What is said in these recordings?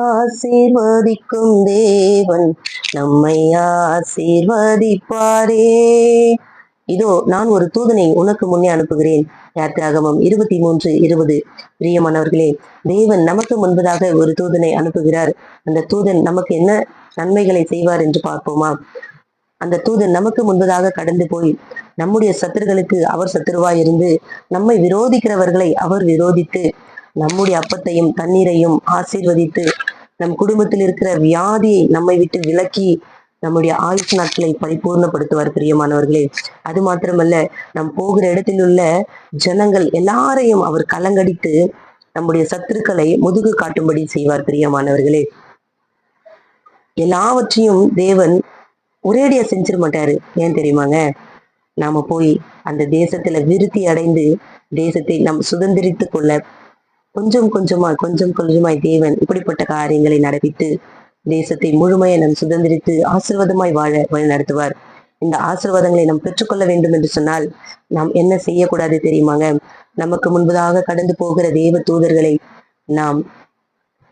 ஆசீர்வதிக்கும் தேவன் நம்மை ஆசீர்வதிப்பாரே. இதோ நான் ஒரு தூதனை உனக்கு முன்னே அனுப்புகிறேன். யாத்திராகமம் இருபத்தி மூன்று இருபது. பிரியமானவர்களே தேவன் நமக்கு முன்பதாக ஒரு தூதனை அனுப்புகிறார். அந்த தூதன் நமக்கு என்ன நன்மைகளை செய்வார் என்று பார்ப்போமா? அந்த தூதன் நமக்கு முன்பதாக கடந்து போய் நம்முடைய சத்துருகளுக்கு அவர் சத்துருவாய் இருந்து நம்மை விரோதிக்கிறவர்களை அவர் விரோதித்து நம்முடைய அப்பத்தையும் தண்ணீரையும் ஆசீர்வதித்து நம் குடும்பத்தில் இருக்கிற வியாதியை நம்மை விட்டு விலக்கி நம்முடைய ஆயுஷ் நாட்களை பரிபூர்ணப்படுத்துவார் பிரியமானவர்களே. அது மாத்திரமல்ல நம் போகிற இடத்தில் உள்ள ஜனங்கள் எல்லாரையும் அவர் கலங்கடித்து நம்முடைய சத்துருக்களை முதுகு காட்டும்படி செய்வார் பிரியமானவர்களே. எல்லாவற்றையும் தேவன் ஒரேடியா செஞ்சிட மாட்டாரு. ஏன் தெரியுமாங்க? நாம போய் அந்த தேசத்துல விருத்தி அடைந்து தேசத்தை நாம் சுதந்திரித்து கொள்ள கொஞ்சம் கொஞ்சமாய் கொஞ்சம் கொஞ்சமாய் தேவன் இப்படிப்பட்ட காரியங்களை நடப்பித்து தேசத்தை முழுமையை நாம் சுதந்திரித்து ஆசிர்வாதமாய் வாழ வழி நடத்துவார் இந்த ஆசீர்வாதங்களை நாம் பெற்றுக்கொள்ள வேண்டும் என்று சொன்னால் நாம் என்ன செய்யக்கூடாது தெரியுமாங்க? நமக்கு முன்பதாக கடந்து போகிற தேவ தூதர்களை நாம்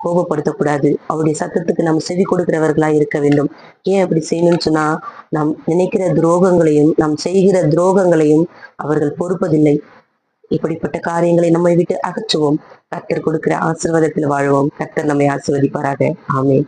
கோபப்படுத்தக்கூடாது. அவருடைய சத்தத்துக்கு நாம் செவி கொடுக்கிறவர்களா இருக்க வேண்டும். ஏன் அப்படி செய்யணும்னு சொன்னா நாம் நினைக்கிற துரோகங்களையும் நாம் செய்கிற துரோகங்களையும் அவர்கள் பொறுப்பதில்லை. இப்படிப்பட்ட காரியங்களை நம்மை விட்டு அகற்றுவோம். கத்தர் கொடுக்கிற ஆசீர்வாதத்தில் வாழ்வோம். கத்தர் நம்மை ஆசிர்வதிப்பாராக. ஆமே